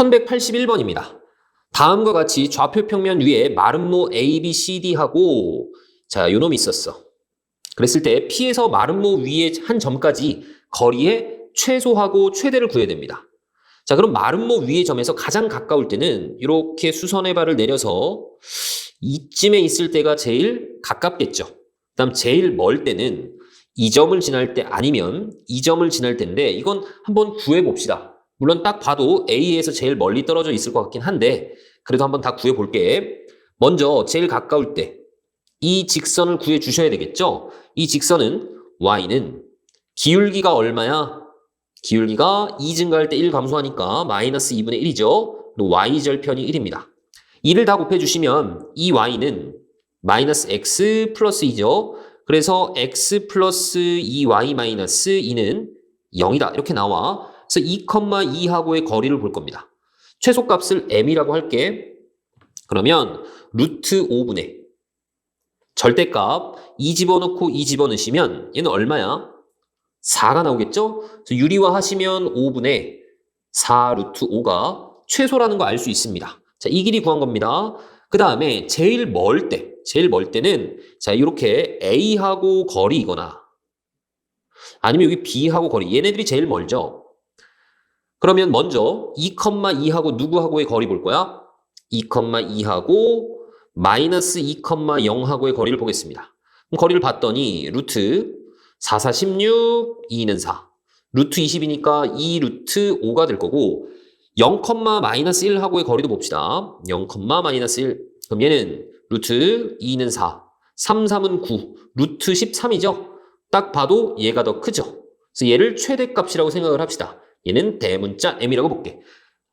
1181번입니다. 다음과 같이 좌표 평면 위에 마름모 A, B, C, D하고 자, 요 놈이 있었어. 그랬을 때 P에서 마름모 위에 한 점까지 거리의 최소하고 최대를 구해야 됩니다. 자, 그럼 마름모 위의 점에서 가장 가까울 때는 이렇게 수선의 발을 내려서 이쯤에 있을 때가 제일 가깝겠죠. 그다음 제일 멀 때는 이 점을 지날 때 아니면 이 점을 지날 때인데 이건 한번 구해 봅시다. 물론 딱 봐도 A에서 제일 멀리 떨어져 있을 것 같긴 한데 그래도 한번 다 구해 볼게. 먼저 제일 가까울 때 이 직선을 구해 주셔야 되겠죠? 이 직선은 y는 기울기가 얼마야? 기울기가 2 증가할 때 1 감소하니까 마이너스 2분의 1이죠. 그리고 y절편이 1입니다. 2를 다 곱해 주시면 이 y는 마이너스 x 플러스 2죠. 그래서 x 플러스 2y 마이너스 2는 0이다. 이렇게 나와. 그래서 2,2하고의 거리를 볼 겁니다. 최소값을 m이라고 할게. 그러면 루트 5분의 절대값 2 집어넣고 2 집어넣으시면 얘는 얼마야? 4가 나오겠죠? 그래서 유리화 하시면 5분의 4 루트 5가 최소라는 거 알 수 있습니다. 자, 이 길이 구한 겁니다. 그 다음에 제일 멀 때, 제일 멀 때는 자, 이렇게 A하고 거리이거나 아니면 여기 B하고 거리, 얘네들이 제일 멀죠? 그러면 먼저 2,2하고 누구하고의 거리 볼 거야? 2,2하고 마이너스 2,0하고의 거리를 보겠습니다. 거리를 봤더니 루트 4, 4, 16, 2는 4. 루트 20이니까 2 루트 5가 될 거고 0, 마이너스 1하고의 거리도 봅시다. 0, 마이너스 1. 그럼 얘는 루트 2는 4. 3, 3은 9. 루트 13이죠? 딱 봐도 얘가 더 크죠? 그래서 얘를 최대값이라고 생각을 합시다. 얘는 대문자 m이라고 볼게.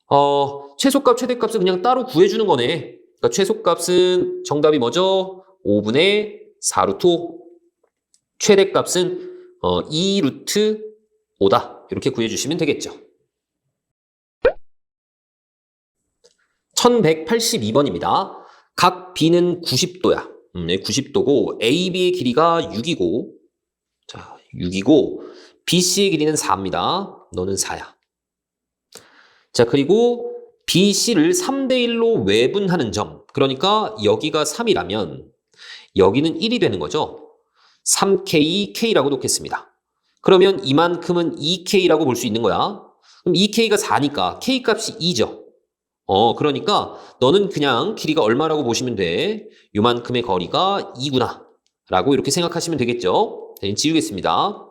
어, 최소값, 최대값을 그냥 따로 구해주는 거네. 그러니까 최소값은 정답이 뭐죠? 5분의 4루트 5. 최대값은 어, 2루트 5다. 이렇게 구해주시면 되겠죠. 1182번입니다. 각 B는 90도야. 음, 90도고 AB의 길이가 6이고 자, 6이고 BC의 길이는 4입니다. 너는 4야. 자, 그리고 BC를 3대1로 외분하는 점. 그러니까 여기가 3이라면 여기는 1이 되는 거죠. 3K, K라고 놓겠습니다. 그러면 이만큼은 2K라고 볼 수 있는 거야. 그럼 2K가 4니까 K 값이 2죠. 어, 그러니까 너는 그냥 길이가 얼마라고 보시면 돼. 요만큼의 거리가 2구나. 라고 이렇게 생각하시면 되겠죠. 자, 지우겠습니다.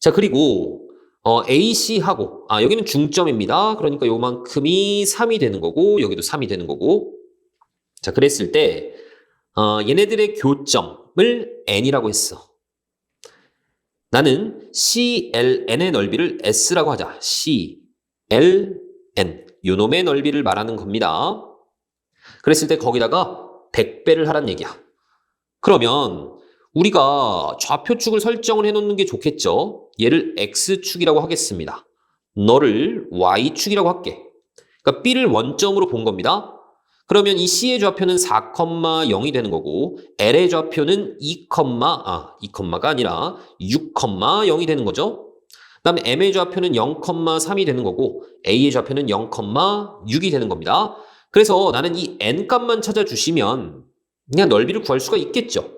자, 그리고 어, AC하고 아, 여기는 중점입니다. 그러니까 요만큼이 3이 되는 거고 여기도 3이 되는 거고 자, 그랬을 때 어, 얘네들의 교점을 n이라고 했어. 나는 CLN의 넓이를 S라고 하자. CLN. 요놈의 넓이를 말하는 겁니다. 그랬을 때 거기다가 100배를 하란 얘기야. 그러면 우리가 좌표축을 설정을 해놓는 게 좋겠죠. 얘를 X축이라고 하겠습니다. 너를 Y축이라고 할게. 그러니까 B를 원점으로 본 겁니다. 그러면 이 C의 좌표는 4,0이 되는 거고 L의 좌표는 2, 아, 2,가 아니라 6,0이 되는 거죠. 그다음에 M의 좌표는 0,3이 되는 거고 A의 좌표는 0,6이 되는 겁니다. 그래서 나는 이 n 값만 찾아주시면 그냥 넓이를 구할 수가 있겠죠.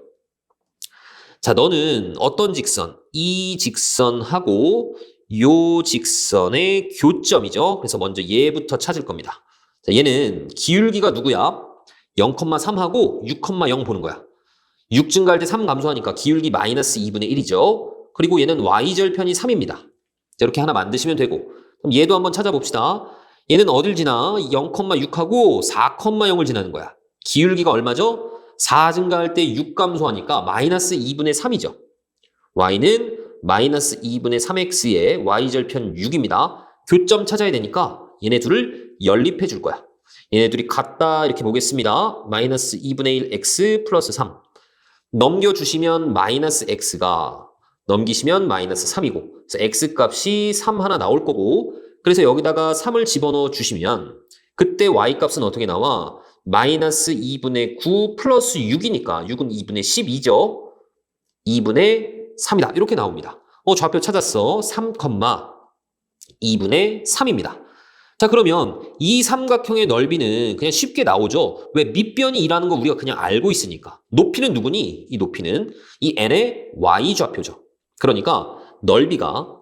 자, 너는 어떤 직선? 이 직선하고 요 직선의 교점이죠. 그래서 먼저 얘부터 찾을 겁니다. 자, 얘는 기울기가 누구야? 0,3하고 6,0 보는 거야. 6 증가할 때 3 감소하니까 기울기 마이너스 2분의 1이죠. 그리고 얘는 y절편이 3입니다. 자, 이렇게 하나 만드시면 되고 그럼 얘도 한번 찾아봅시다. 얘는 어딜 지나? 0,6하고 4,0을 지나는 거야. 기울기가 얼마죠? 4 증가할 때 6 감소하니까 마이너스 2분의 3이죠. y는 마이너스 2분의 3x의 y절편 6입니다. 교점 찾아야 되니까 얘네 둘을 연립해 줄 거야. 얘네 둘이 같다 이렇게 보겠습니다. 마이너스 2분의 1 x 플러스 3 넘겨주시면 마이너스 x가 넘기시면 마이너스 3이고 그래서 x 값이 3 하나 나올 거고 그래서 여기다가 3을 집어넣어 주시면 그때 y 값은 어떻게 나와? 마이너스 2분의 9 플러스 6이니까 6은 2분의 12죠. 2분의 3이다. 이렇게 나옵니다. 어, 좌표 찾았어. 3, 2분의 3입니다. 자, 그러면 이 삼각형의 넓이는 그냥 쉽게 나오죠. 왜 밑변이 일하는 거 우리가 그냥 알고 있으니까. 높이는 누구니? 이 높이는 이 n의 y 좌표죠. 그러니까 넓이가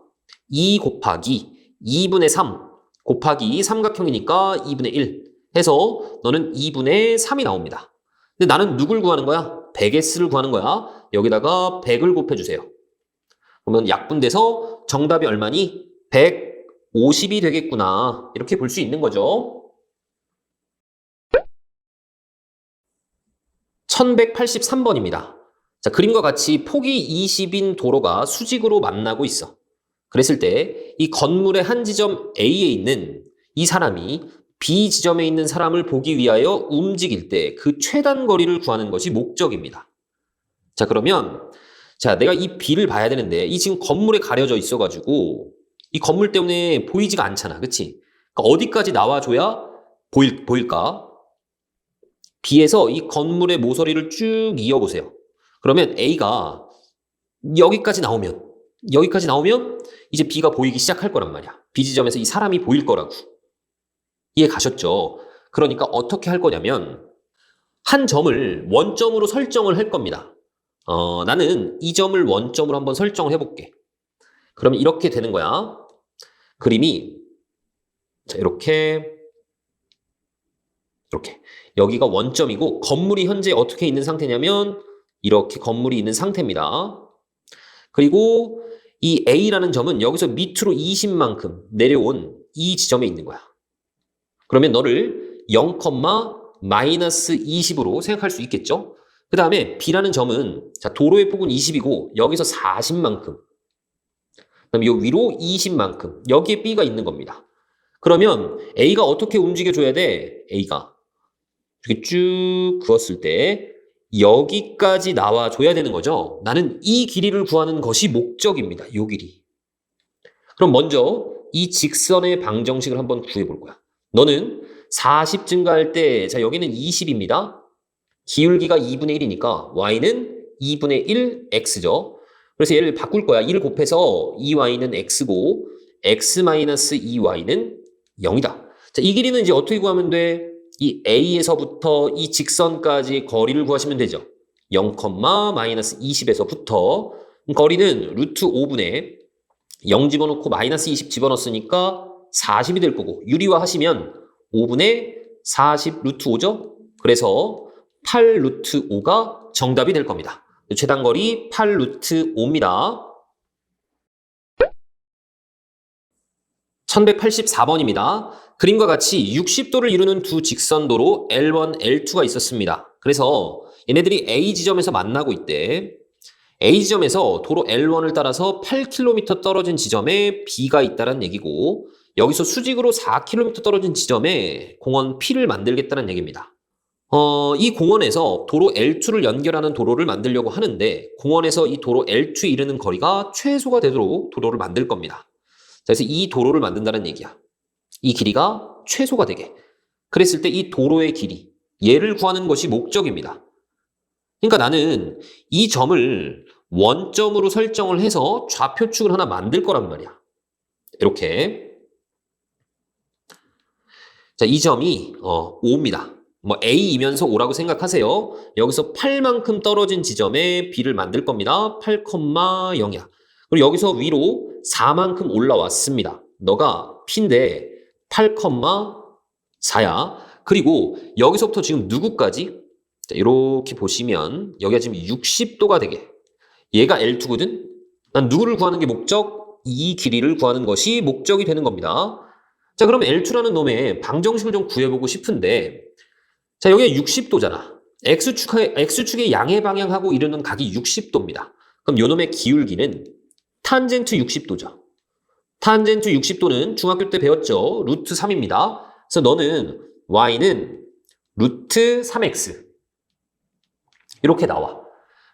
2 곱하기 2분의 3 곱하기 삼각형이니까 2분의 1 해서 너는 2분의 3이 나옵니다. 근데 나는 누굴 구하는 거야? 100s를 구하는 거야. 여기다가 100을 곱해주세요. 그러면 약분돼서 정답이 얼마니? 150이 되겠구나. 이렇게 볼 수 있는 거죠. 1183번입니다. 자, 그림과 같이 폭이 20인 도로가 수직으로 만나고 있어. 그랬을 때 이 건물의 한 지점 A에 있는 이 사람이 B 지점에 있는 사람을 보기 위하여 움직일 때 그 최단 거리를 구하는 것이 목적입니다. 자, 그러면 자, 내가 이 B를 봐야 되는데 이 지금 건물에 가려져 있어 가지고 이 건물 때문에 보이지가 않잖아. 그치? 그러니까 어디까지 나와 줘야 보일, 보일까? B에서 이 건물의 모서리를 쭉 이어 보세요. 그러면 A가 여기까지 나오면, 여기까지 나오면 이제 B가 보이기 시작할 거란 말이야. B 지점에서 이 사람이 보일 거라고. 이해 가셨죠? 그러니까 어떻게 할 거냐면, 한 점을 원점으로 설정을 할 겁니다. 어, 나는 이 점을 원점으로 한번 설정을 해볼게. 그러면 이렇게 되는 거야. 그림이 자, 이렇게 이렇게 여기가 원점이고 건물이 현재 어떻게 있는 상태냐면 이렇게 건물이 있는 상태입니다. 그리고 이 A라는 점은 여기서 밑으로 20만큼 내려온 이 지점에 있는 거야. 그러면 너를 0, 마이너스 20으로 생각할 수 있겠죠? 그 다음에 B라는 점은 자 도로의 폭은 20이고 여기서 40만큼 그럼 요 위로 20만큼 여기에 B가 있는 겁니다. 그러면 A가 어떻게 움직여줘야 돼? A가 이렇게 쭉 그었을 때 여기까지 나와줘야 되는 거죠. 나는 이 길이를 구하는 것이 목적입니다. 요 길이. 그럼 먼저 이 직선의 방정식을 한번 구해볼 거야. 너는 40 증가할 때, 자, 여기는 20입니다. 기울기가 2분의 1이니까 y는 2분의 1 x죠. 그래서 얘를 바꿀 거야. 1 곱해서 2y는 x고 x-2y는 0이다. 자, 이 길이는 이제 어떻게 구하면 돼? 이 a에서부터 이 직선까지 거리를 구하시면 되죠. 0, 마이너스 20에서부터 거리는 루트 5분의 0 집어넣고 마이너스 20 집어넣었으니까 40이 될 거고 유리화 하시면 5분의 40 루트 5죠. 그래서 8 루트 5가 정답이 될 겁니다. 최단거리 8 루트 5입니다. 1184번입니다. 그림과 같이 60도를 이루는 두 직선도로 L1, L2가 있었습니다. 그래서 얘네들이 A 지점에서 만나고 있대. A 지점에서 도로 L1을 따라서 8km 떨어진 지점에 B가 있다는 얘기고 여기서 수직으로 4km 떨어진 지점에 공원 P를 만들겠다는 얘기입니다. 어, 이 공원에서 도로 L2를 연결하는 도로를 만들려고 하는데 공원에서 이 도로 L2에 이르는 거리가 최소가 되도록 도로를 만들 겁니다. 그래서 이 도로를 만든다는 얘기야. 이 길이가 최소가 되게. 그랬을 때 이 도로의 길이, 얘를 구하는 것이 목적입니다. 그러니까 나는 이 점을 원점으로 설정을 해서 좌표축을 하나 만들 거란 말이야. 이렇게. 자, 이 점이 어, 5입니다. 뭐 A이면서 5라고 생각하세요. 여기서 8만큼 떨어진 지점에 B를 만들 겁니다. 8,0이야. 그리고 여기서 위로 4만큼 올라왔습니다. 너가 P인데 8,4야. 그리고 여기서부터 지금 누구까지? 자, 이렇게 보시면 여기가 지금 60도가 되게. 얘가 L2거든? 난 누구를 구하는 게 목적? 이 길이를 구하는 것이 목적이 되는 겁니다. 자, 그럼 L2라는 놈의 방정식을 좀 구해보고 싶은데 자, 여기가 60도잖아. X축의, X축의 양의 방향하고 이르는 각이 60도입니다. 그럼 요 놈의 기울기는 탄젠트 60도죠. 탄젠트 60도는 중학교 때 배웠죠. 루트 3입니다. 그래서 너는 y는 루트 3x 이렇게 나와.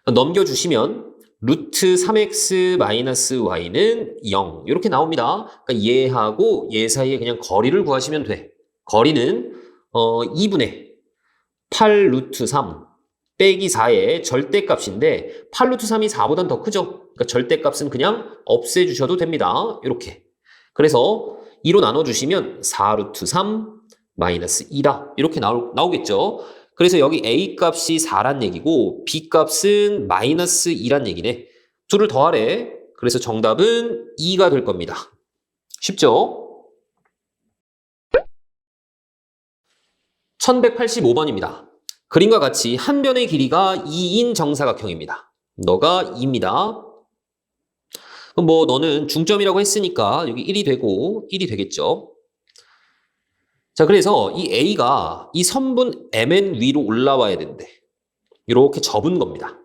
넘겨주시면 루트 3x 마이너스 y는 0 이렇게 나옵니다. 그러니까 얘하고 얘 사이에 그냥 거리를 구하시면 돼. 거리는 어, 2분의 8 루트 3 빼기 4의 절대값인데 8 루트 3이 4보단 더 크죠? 그러니까 절대값은 그냥 없애주셔도 됩니다. 이렇게. 그래서 2로 나눠주시면 4 루트 3 마이너스 2다. 이렇게 나오, 나오겠죠. 그래서 여기 A 값이 4란 얘기고 B 값은 마이너스 2란 얘기네. 둘을 더하래. 그래서 정답은 2가 될 겁니다. 쉽죠? 1185번입니다. 그림과 같이 한 변의 길이가 2인 정사각형입니다. 너가 2입니다. 그럼 뭐 너는 중점이라고 했으니까 여기 1이 되고 1이 되겠죠. 자, 그래서 이 A가 이 선분 MN 위로 올라와야 된대. 이렇게 접은 겁니다.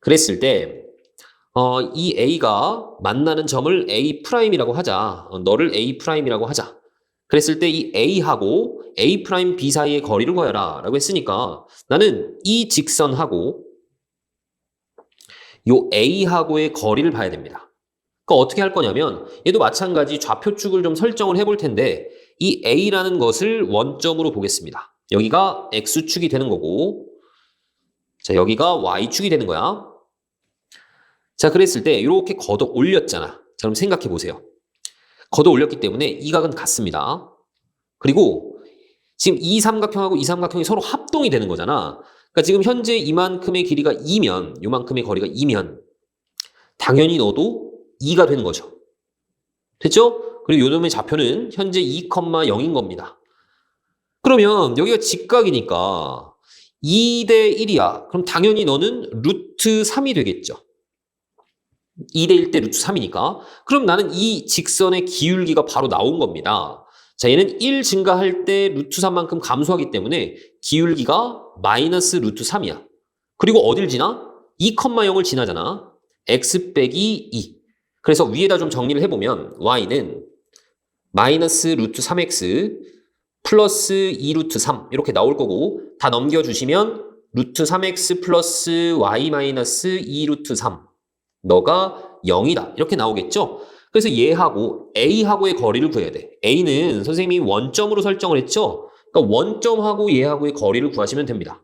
그랬을 때, 어, 이 A가 만나는 점을 A'이라고 하자. 어, 너를 A'이라고 하자. 그랬을 때 이 A하고 A 프라임 B 사이의 거리를 구해라 라고 했으니까 나는 이 직선하고 요 A하고의 거리를 봐야 됩니다. 그러니까 어떻게 할 거냐면 얘도 마찬가지 좌표축을 좀 설정을 해볼 텐데 이 A라는 것을 원점으로 보겠습니다. 여기가 X축이 되는 거고 자 여기가 Y축이 되는 거야. 자 그랬을 때 이렇게 걷어 올렸잖아. 자 그럼 생각해 보세요. 걷어 올렸기 때문에 이 각은 같습니다. 그리고 지금 이 삼각형하고 이 삼각형이 서로 합동이 되는 거잖아. 그러니까 지금 현재 이만큼의 길이가 2면, 요만큼의 거리가 2면 당연히 너도 2가 되는 거죠. 됐죠? 그리고 요놈의 좌표는 현재 2,0인 겁니다. 그러면 여기가 직각이니까 2 대 1이야. 그럼 당연히 너는 루트 3이 되겠죠. 2 대 1 대 루트 3이니까. 그럼 나는 이 직선의 기울기가 바로 나온 겁니다. 자, 얘는 1 증가할 때 루트 3만큼 감소하기 때문에 기울기가 마이너스 루트 3이야. 그리고 어딜 지나? 2,0을 지나잖아. x 빼기 2. 그래서 위에다 좀 정리를 해보면 y는 마이너스 루트 3x 플러스 2 루트 3 이렇게 나올 거고 다 넘겨주시면 루트 3x 플러스 y 마이너스 2 루트 3 너가 0이다 이렇게 나오겠죠? 그래서 얘하고 A하고의 거리를 구해야 돼. A는 선생님이 원점으로 설정을 했죠? 그러니까 원점하고 얘하고의 거리를 구하시면 됩니다.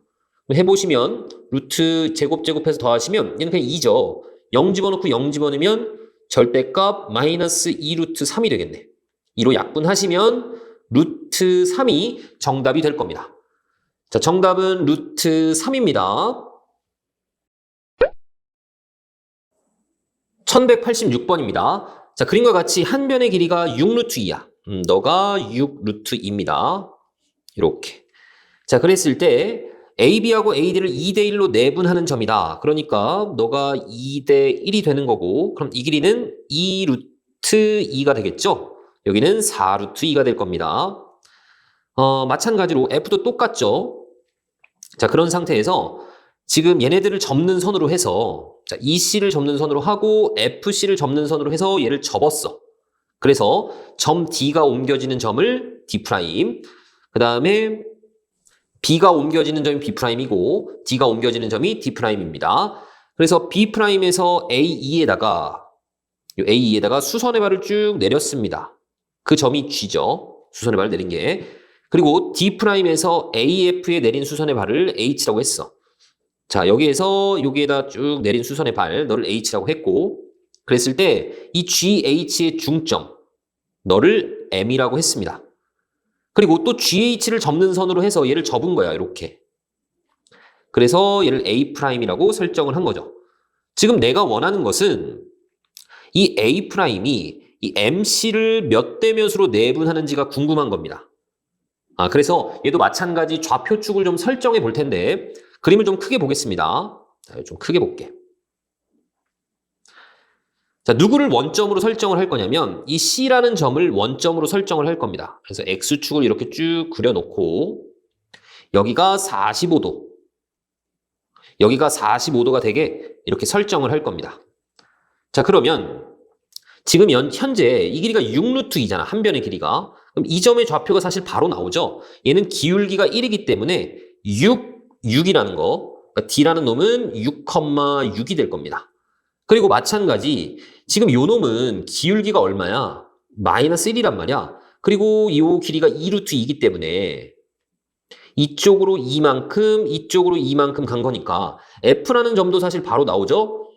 해보시면 루트 제곱 제곱해서 더하시면 얘는 그냥 2죠. 0 집어넣고 0 집어넣으면 절대값 마이너스 2 루트 3이 되겠네. 2로 약분하시면 루트 3이 정답이 될 겁니다. 자, 정답은 루트 3입니다. 1186번입니다. 자, 그림과 같이 한 변의 길이가 6루트 2야. 음, 너가 6루트 2입니다. 이렇게. 자, 그랬을 때 AB하고 AD를 2대 1로 내분하는 점이다. 그러니까 너가 2대 1이 되는 거고 그럼 이 길이는 2루트 2가 되겠죠? 여기는 4루트 2가 될 겁니다. 어, 마찬가지로 F도 똑같죠? 자, 그런 상태에서 지금 얘네들을 접는 선으로 해서 자, EC를 접는 선으로 하고 FC를 접는 선으로 해서 얘를 접었어. 그래서 점 D가 옮겨지는 점을 D', 그 다음에 B가 옮겨지는 점이 B'이고 D가 옮겨지는 점이 D'입니다. 그래서 B'에서 A2에다가 A2에다가 수선의 발을 쭉 내렸습니다. 그 점이 G죠. 수선의 발을 내린 게. 그리고 D'에서 AF에 내린 수선의 발을 H라고 했어. 자, 여기에서 여기에다 쭉 내린 수선의 발, 너를 H라고 했고, 그랬을 때 이 GH의 중점, 너를 M이라고 했습니다. 그리고 또 GH를 접는 선으로 해서 얘를 접은 거야, 이렇게. 그래서 얘를 A'이라고 설정을 한 거죠. 지금 내가 원하는 것은 이 A'이 이 MC를 몇 대 몇으로 내분하는지가 궁금한 겁니다. 아, 그래서 얘도 마찬가지 좌표축을 좀 설정해 볼 텐데, 그림을 좀 크게 보겠습니다. 자, 좀 크게 볼게. 자, 누구를 원점으로 설정을 할 거냐면 이 C라는 점을 원점으로 설정을 할 겁니다. 그래서 X축을 이렇게 쭉 그려놓고 여기가 45도 여기가 45도가 되게 이렇게 설정을 할 겁니다. 자, 그러면 지금 연, 현재 이 길이가 6루트 2잖아. 한 변의 길이가. 그럼 이 점의 좌표가 사실 바로 나오죠. 얘는 기울기가 1이기 때문에 6, 6이라는 거. 그러니까 D라는 놈은 6,6이 될 겁니다. 그리고 마찬가지 지금 요 놈은 기울기가 얼마야? 마이너스 1이란 말이야. 그리고 이 길이가 2루트 2이기 때문에 이쪽으로 2만큼 이쪽으로 2만큼 간 거니까 F라는 점도 사실 바로 나오죠.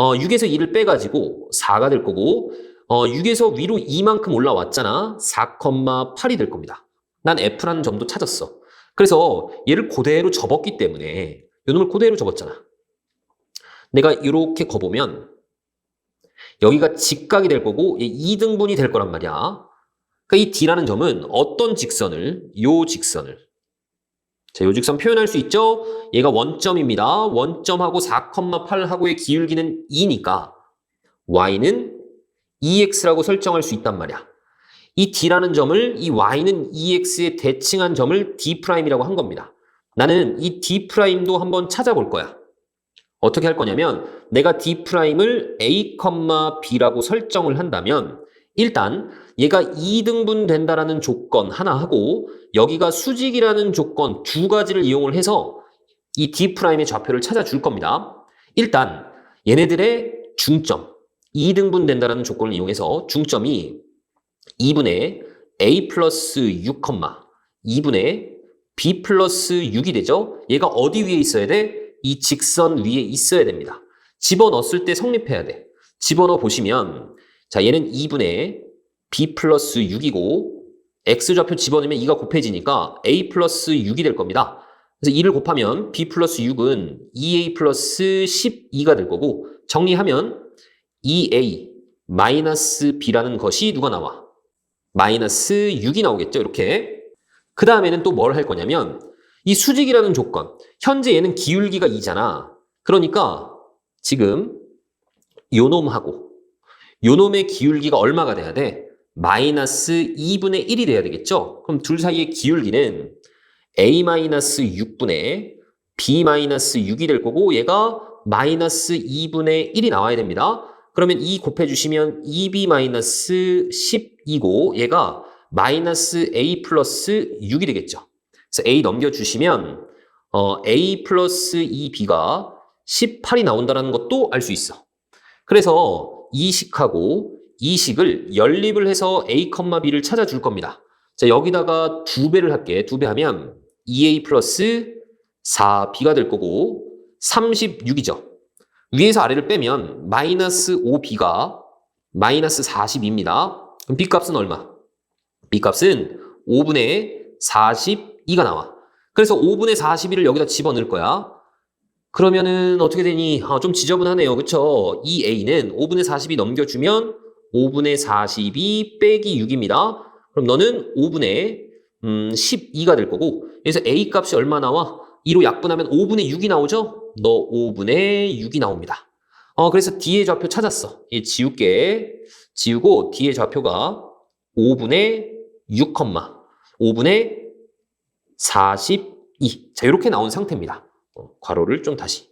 어, 6에서 2를 빼가지고 4가 될 거고 어, 6에서 위로 2만큼 올라왔잖아. 4,8이 될 겁니다. 난 F라는 점도 찾았어. 그래서 얘를 그대로 접었기 때문에 요놈을 그대로 접었잖아. 내가 이렇게 거보면 여기가 직각이 될 거고 2등분이 될 거란 말이야. 그러니까 이 D라는 점은 어떤 직선을 요 직선을 자, 요 직선 표현할 수 있죠? 얘가 원점입니다. 원점하고 4,8하고의 기울기는 2니까 y는 2x라고 설정할 수 있단 말이야. 이 d라는 점을 이 y는 2x에 대칭한 점을 d'이라고 한 겁니다. 나는 이 d'도 한번 찾아볼 거야. 어떻게 할 거냐면 내가 d'을 a, b라고 설정을 한다면 일단 얘가 2등분 된다라는 조건 하나 하고 여기가 수직이라는 조건 두 가지를 이용을 해서 이 d'의 좌표를 찾아줄 겁니다. 일단 얘네들의 중점 2등분 된다라는 조건을 이용해서 중점이 2분의 a 플러스 6, 2분의 b 플러스 6이 되죠. 얘가 어디 위에 있어야 돼? 이 직선 위에 있어야 됩니다. 집어넣었을 때 성립해야 돼. 집어넣어 보시면 자 얘는 2분의 b 플러스 6이고 x좌표 집어넣으면 2가 곱해지니까 a 플러스 6이 될 겁니다. 그래서 2를 곱하면 b 플러스 6은 2a 플러스 12가 될 거고 정리하면 2a 마이너스 b라는 것이 누가 나와? 마이너스 6이 나오겠죠 이렇게 그 다음에는 또 뭘 할 거냐면 이 수직이라는 조건 현재 얘는 기울기가 2잖아 그러니까 지금 요놈하고 요놈의 기울기가 얼마가 돼야 돼? 마이너스 2분의 1이 돼야 되겠죠? 그럼 둘 사이의 기울기는 a-6분의 b-6이 될 거고 얘가 마이너스 2분의 1이 나와야 됩니다. 그러면 2 곱해주시면 2b-12고 얘가 마이너스 a 플러스 6이 되겠죠. 그래서 a 넘겨주시면 어, a 플러스 2b가 18이 나온다는 것도 알 수 있어. 그래서 이 식하고 이 식을 연립을 해서 a, b를 찾아줄 겁니다. 자, 여기다가 두 배를 할게. 두 배 하면 2a 플러스 4b가 될 거고 36이죠. 위에서 아래를 빼면 마이너스 5b가 마이너스 42입니다. 그럼 b값은 얼마? b값은 5분의 42가 나와. 그래서 5분의 42를 여기다 집어넣을 거야. 그러면은 어떻게 되니? 아, 좀 지저분하네요. 그쵸? 이 a는 5분의 42 넘겨주면 5분의 42 빼기 6입니다. 그럼 너는 5분의 음, 12가 될 거고 그래서 a 값이 얼마 나와? 2로 약분하면 5분의 6이 나오죠? 너 5분의 6이 나옵니다. 어, 그래서 D의 좌표 찾았어. 얘 지울게. 지우고 D의 좌표가 5분의 6, 5분의 42. 자, 이렇게 나온 상태입니다. 어, 괄호를 좀 다시.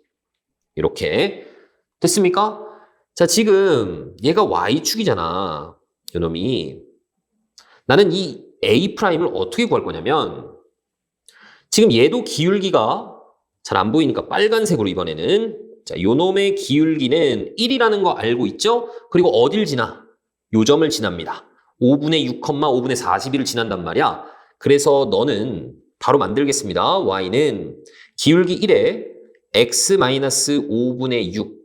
이렇게. 됐습니까? 자, 지금 얘가 Y축이잖아. 요놈이. 나는 이 A'을 어떻게 구할 거냐면 지금 얘도 기울기가 잘 안 보이니까 빨간색으로 이번에는 자, 요놈의 기울기는 1이라는 거 알고 있죠? 그리고 어딜 지나? 요 점을 지납니다. 5분의 6, 5분의 42를 지난단 말이야. 그래서 너는 바로 만들겠습니다. y는 기울기 1에 x-5분의 6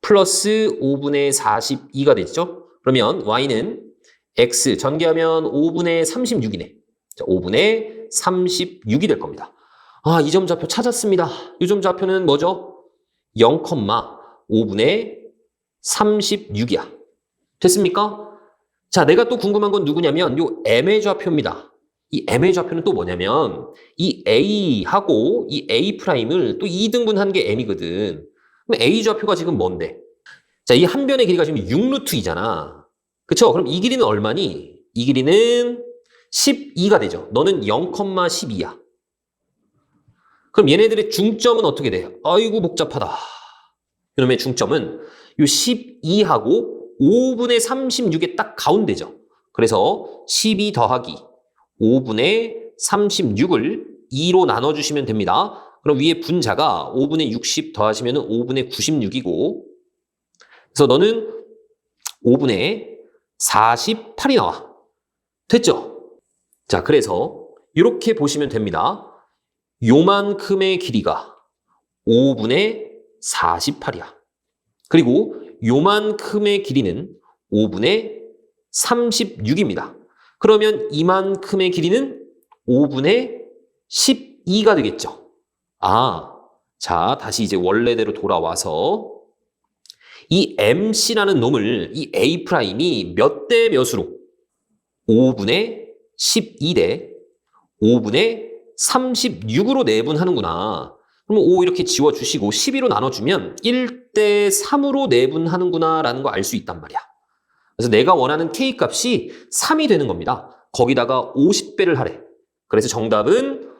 플러스 5분의 42가 되죠? 그러면 y는 x 전개하면 5분의 36이네. 자, 5분의 36이 될 겁니다. 아, 이점 좌표 찾았습니다. 이점 좌표는 뭐죠? 0,5분의 36이야. 됐습니까? 자, 내가 또 궁금한 건 누구냐면 요 m의 좌표입니다. 이 m의 좌표는 또 뭐냐면 이 a하고 이 a'을 또 2등분한 게 m이거든. 그럼 a 좌표가 지금 뭔데? 자, 이 한 변의 길이가 지금 6루트이잖아. 그쵸? 그럼 이 길이는 얼마니? 이 길이는 12가 되죠. 너는 0,12야. 그럼 얘네들의 중점은 어떻게 돼요? 아이고 복잡하다. 이놈의 중점은 이 12하고 5분의 36의 딱 가운데죠. 그래서 12 더하기 5분의 36을 2로 나눠주시면 됩니다. 그럼 위에 분자가 5분의 60 더하시면 5분의 96이고 그래서 너는 5분의 48이 나와. 됐죠? 자, 그래서 이렇게 보시면 됩니다. 요만큼의 길이가 5분의 48이야. 그리고 요만큼의 길이는 5분의 36입니다. 그러면 이만큼의 길이는 5분의 12가 되겠죠. 아, 자, 다시 이제 원래대로 돌아와서 이 MC라는 놈을 이 A'이 몇 대 몇으로? 5분의 12대 5분의 36으로 내분하는구나. 그러면 5 이렇게 지워주시고 12로 나눠주면 1대 3으로 내분하는구나 라는 거 알 수 있단 말이야. 그래서 내가 원하는 K 값이 3이 되는 겁니다. 거기다가 50배를 하래. 그래서 정답은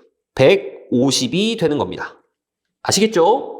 150이 되는 겁니다. 아시겠죠?